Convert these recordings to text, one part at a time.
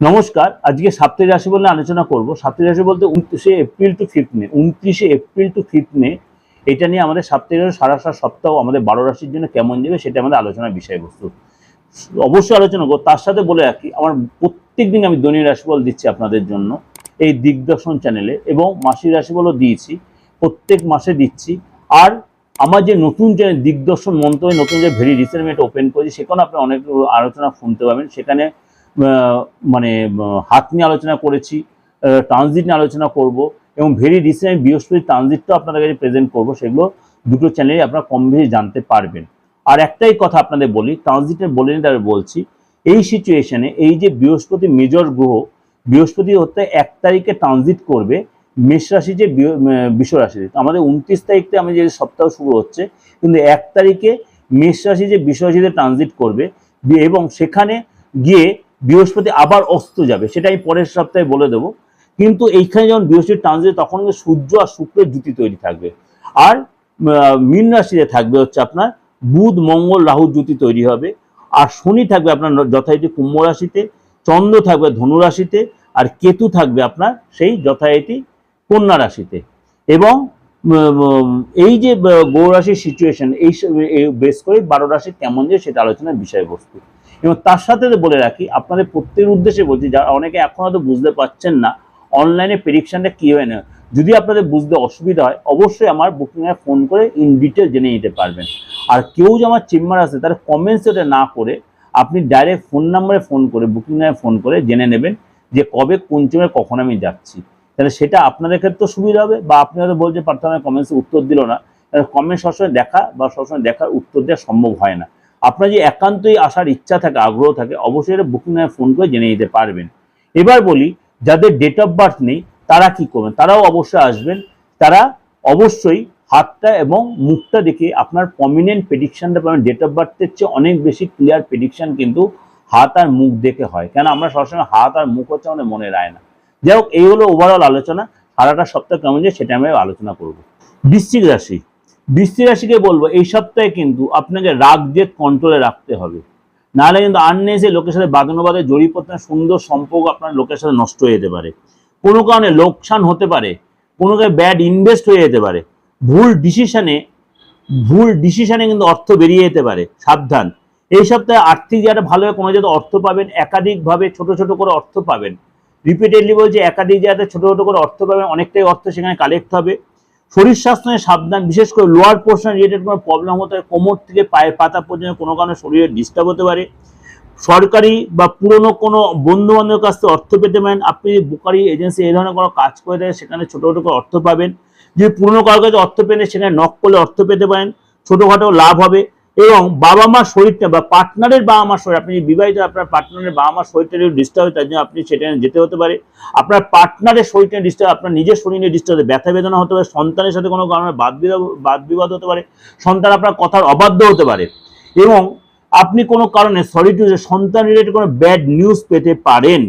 নমস্কার, আজকে সাপ্তাহিক রাশি বলে আলোচনা করব। সাপ্তাহিক রাশি বলতে উনত্রিশে এপ্রিল টু ফিফথ মে। উনত্রিশে এপ্রিল টু ফিফথ মে, এটা নিয়ে আমাদের সাপ্তাহিক রাশি সারা সারা সপ্তাহ আমাদের বারো রাশির জন্য কেমন যাবে সেটা আমাদের আলোচনার বিষয়বস্তু। অবশ্যই আলোচনা করব। তার সাথে বলে রাখি, আমার প্রত্যেক দিন আমি দৈনিক রাশিফল দিচ্ছি আপনাদের জন্য এই দিগদর্শন চ্যানেলে এবং মাসিক রাশিফলও দিয়েছি, প্রত্যেক মাসে দিচ্ছি। আর আমার যে নতুন চ্যানেল দিগদর্শন মন্ত্রণে নতুন যে ভেরি রিসেন্ট ওপেন করেছি সেখানে আপনি অনেক আলোচনা শুনতে পাবেন। সেখানে মানে হাত নিয়ে আলোচনা করেছি ট্রানজিট নিয়ে আলোচনা করব এবং ভেরি রিসেন্ট বৃহস্পতি ট্রানজিটটাও আপনাদের কাছে প্রেজেন্ট করব সেগুলো দুটো চ্যানেলে আপনারা কম বেশি জানতে পারবেন। আর একটাই কথা আপনাদের বলি ট্রানজিটের বলে নিতে আমি বলছি এই সিচুয়েশনে এই যে বৃহস্পতি মেজর গ্রহ বৃহস্পতি হতে এক তারিখে ট্রানজিট করবে মেষ রাশি যে বৃহ- আহ, বৃষ রাশি আমাদের উনত্রিশ তারিখ থেকে আমি যে সপ্তাহ শুরু হচ্ছে কিন্তু এক তারিখে মেষ রাশি যে বৃষ রাশিতে ট্রানজিট করবে এবং সেখানে গিয়ে বৃহস্পতি আবার অস্ত যাবে সেটা আমি পরের সপ্তাহে বলে দেবো। কিন্তু এইখানে যখন বৃহস্পতি ট্রানজিট তখন সূর্য আর শুক্রের জুতি তৈরি থাকবে। আর মীন রাশিতে থাকবে হচ্ছে আপনার বুধ মঙ্গল রাহু জুতি তৈরি হবে। আর শনি থাকবে আপনার যথারীতি কুম্ভ রাশিতে চন্দ্র থাকবে ধনু রাশিতে আর কেতু থাকবে আপনার সেই যথারীতি কন্যা রাশিতে। এবং এই যে আহ, গৌর রাশির সিচুয়েশন এই বেশ করে বারো রাশি কেমন যে সেটা আলোচনার বিষয়বস্তু। এবং তার সাথে বলে রাখি, আপনাদের প্রত্যেকের উদ্দেশ্যে বলছি, যারা অনেকে এখন হয়তো বুঝতে পারছেন না অনলাইনে প্রেডিকশনটা কী হয় না, যদি আপনাদের বুঝতে অসুবিধা হয়, অবশ্যই আমার বুকিংয়ে ফোন করে ইন ডিটেল জেনে নিতে পারবেন। আর কেউ যে আমার চেম্বার আছে তারা কমেন্টস না করে আপনি ডাইরেক্ট ফোন নাম্বারে ফোন করে বুকিং ফোন করে জেনে নেবেন যে কবে, কোন চেম্বারে কখন আমি যাচ্ছি। তাহলে সেটা আপনাদের ক্ষেত্রে সুবিধা হবে বা আপনি হয়তো বলছে প্রার্থনা কমেন্টসে উত্তর দিল না কমেন্ট সবসময় দেখা বা সবসময় দেখার উত্তর দেওয়া সম্ভব হয় না। আপনার যে একান্তই আসার ইচ্ছা থাকে, আগ্রহ থাকে, অবশ্যই এটা বুকিং ফোন করে জেনে নিতে পারবেন। এবার বলি, যাদের ডেট অফ বার্থ নেই, তারা কি করবেন? তারাও অবশ্যই আসবেন। তারা অবশ্যই হাতটা এবং মুখটা দেখে আপনার প্রমিনেন্ট প্রেডিকশনটা পাবেন। ডেট অফ বার্থের চেয়ে অনেক বেশি ক্লিয়ার প্রেডিকশন কিন্তু হাত আর মুখ দেখে হয়। কেন আমরা সবসময় হাত আর মুখ হচ্ছে আমাদের মনে রায় না যাই হোক, এই হলো ওভারঅল আলোচনা। সারাটা সপ্তাহ কেমন যায় সেটা আমি আলোচনা করব। বৃশ্চিক রাশি। বৃশ্চিক রাশিকে বলব, এই সপ্তাহে কিন্তু আপনাকে রাগ জেদ কন্ট্রোলে রাখতে হবে। নাহলে কিন্তু আননেসে লোকের সাথে বাদানুবাদে জড়িয়ে পড়তে সুন্দর সম্পর্ক আপনার লোকের সাথে নষ্ট হয়ে যেতে পারে। কোনো কারণে লোকসান হতে পারে, কোনো কারণে ব্যাড ইনভেস্ট হয়ে যেতে পারে। ভুল ডিসিশনে ভুল ডিসিশনে কিন্তু অর্থ বেরিয়ে যেতে পারে, সাবধান। এই সপ্তাহে আর্থিক যারা ভালোভাবে কোনো যাতে অর্থ পাবেন, একাধিকভাবে ছোট ছোট করে অর্থ পাবেন। রিপিটেডলি বলছে, একাধিক জায়গাতে ছোট ছোট করে অর্থ পাবেন, অনেকটাই অর্থ সেখানে কালেক্ট হবে। শরীর স্বাস্থ্য নিয়ে সাবধান, বিশেষ করে লোয়ার পোর্শন রিলেটেড কোনো প্রবলেম হতে পারে, কোমর থেকে পায়ের পাতা পর্যন্ত কোনো কারণে শরীরে ডিস্টার্ব হতে পারে। সরকারি বা পুরনো কোনো বন্ধু বান্ধবের কাছ থেকে অর্থ পেতে পারেন। আপনি বুকারি এজেন্সি এই ধরনের কোনো কাজ করে দেয় সেখানে ছোটো ছোটো করে অর্থ পাবেন। যদি পুরনো কারোর কাছে অর্থ পেলে সেখানে নক করলে অর্থ পেতে পারেন। ছোটোখাটো লাভ হবে। এবং বাবা মার শরীরটা বা পার্টনারের বাবা মার শরীর, আপনি বিবাহিত, আপনার পার্টনারের বাবা মার শরীরটা ডিস্টার্ব হয়, তার জন্য আপনি সেখানে যেতে হতে পারে। আপনার পার্টনারের শরীরটা ডিস্টার্ব আপনার নিজের শরীরে ডিস্টার্ব ব্যথা বেদনা হতে পারে, সন্তানের সাথে কোনো কারণে বাদ বিবাদ বাদ বিবাদ হতে পারে, সন্তান আপনার কথার অবাধ্য হতে পারে এবং আপনি কোনো কারণে সরি টু সন্তান রিলেটেড কোনো ব্যাড নিউজ পেতে পারেন।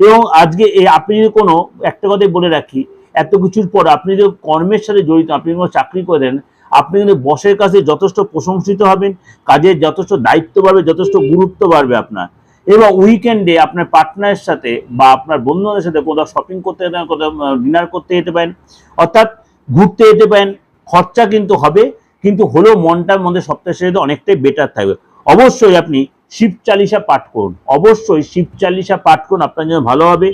এবং আজকে আপনি যদি কোনো, একটা কথাই বলে রাখি, এত কিছুর পর আপনি যদি কর্মের সাথে জড়িত, আপনি কোনো চাকরি করেন আপনি কিন্তু বসের কাছে যথেষ্ট প্রশংসিত হবেন কাজের যথেষ্ট দায়িত্ব বাড়বে, যথেষ্ট গুরুত্ব বাড়বে আপনার। এবং উইকেন্ডে আপনার পার্টনারের সাথে বা আপনার বন্ধুদের সাথে কোথাও শপিং করতে যেতে পারেন, কোথাও ডিনার করতে যেতে পারেন, অর্থাৎ ঘুরতে যেতে পারেন, খরচা কিন্তু হবে, কিন্তু হলেও মনটার মধ্যে সপ্তাহের শেষে অনেকটাই বেটার থাকবে। অবশ্যই আপনি শিব চালিশা পাঠ করুন, অবশ্যই শিব চালিসা পাঠ করুন, আপনার জন্য ভালো হবে।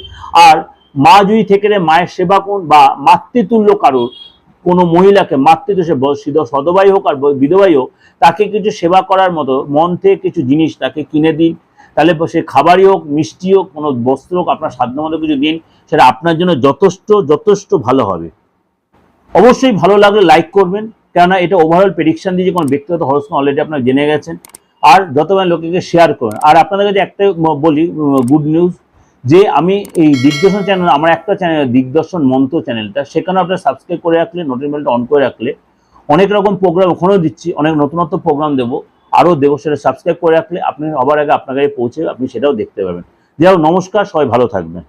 আর মা যদি থেকে মায়ের সেবা করুন বা মাতৃতুল্য কারোর কোনো মহিলাকে সিধ- সদবাই হোক আর বিধবাই হোক, তাকে কিছু সেবা করার মতো, মন থেকে কিছু জিনিস তাকে কিনে দিন। তাহলে সে খাবারই হোক, মিষ্টি হোক, কোনো বস্ত্র হোক, আপনার সাধ্য মতো কিছু দিন, সেটা আপনার জন্য যথেষ্ট যথেষ্ট ভালো হবে। অবশ্যই ভালো লাগলে লাইক করবেন, কেননা এটা ওভারঅল প্রেডিকশন দিয়ে কোনো ব্যক্তিগত হরস্কোপ অলরেডি আপনার জেনে গেছেন। আর যতবার লোকেকে শেয়ার করুন। আর আপনাদের কাছে একটা ম- বলি গুড নিউজ যে আমি এই দিগদর্শন চ্যানেল আমার একটা চ্যানেল দিগদর্শন মন্ত্র চ্যানেলটা সেখানে আপনারা সাবস্ক্রাইব করে রাখলে নোটিফিকেশনটা অন করে রাখলে অনেক রকম প্রোগ্রাম ওখানেও দিচ্ছি, অনেক নতুনত্ব প্রোগ্রাম দেবো আরও দেবো সেটা সাবস্ক্রাইব করে রাখলে আপনি সবার আগে আপনার কাছে পৌঁছে, আপনি সেটাও দেখতে পাবেন যাই নমস্কার, সবাই ভালো থাকবেন।